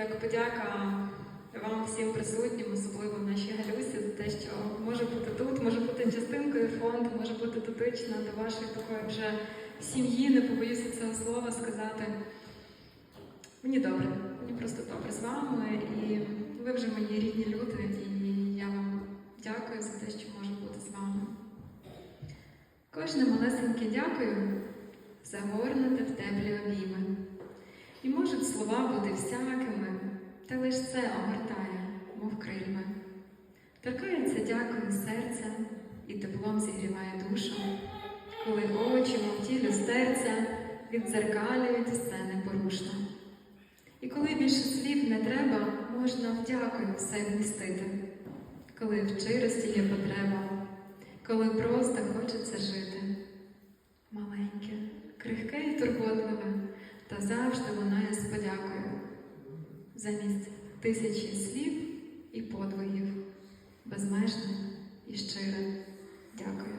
як подяка вам всім присутнім, особливо нашій Галюсі, за те, що може бути тут, може бути частинкою фонду, може бути дотична до вашої такої вже сім'ї, не побоюся цього слова сказати. Мені добре, мені просто добре з вами, і ви вже мої рідні люди, і я вам дякую за те, що можу бути з вами. Кожне малесеньке дякую загорнуте в теплі обійми. І можуть слова бути всякими, та лиш це огортає, мов крильми. Торкається дякую серця і теплом зігріває душу, коли очі, мов ті люстерця, віддзеркалюють усе непорушно. І коли більше слів не треба, можна вдякою все вмістити, коли в щирості є потреба, коли просто хочеться жити. Маленьке, крихке і турботливе, та завжди лунає з подякою замість тисячі слів і подвигів, безмежне і щире. Дякую.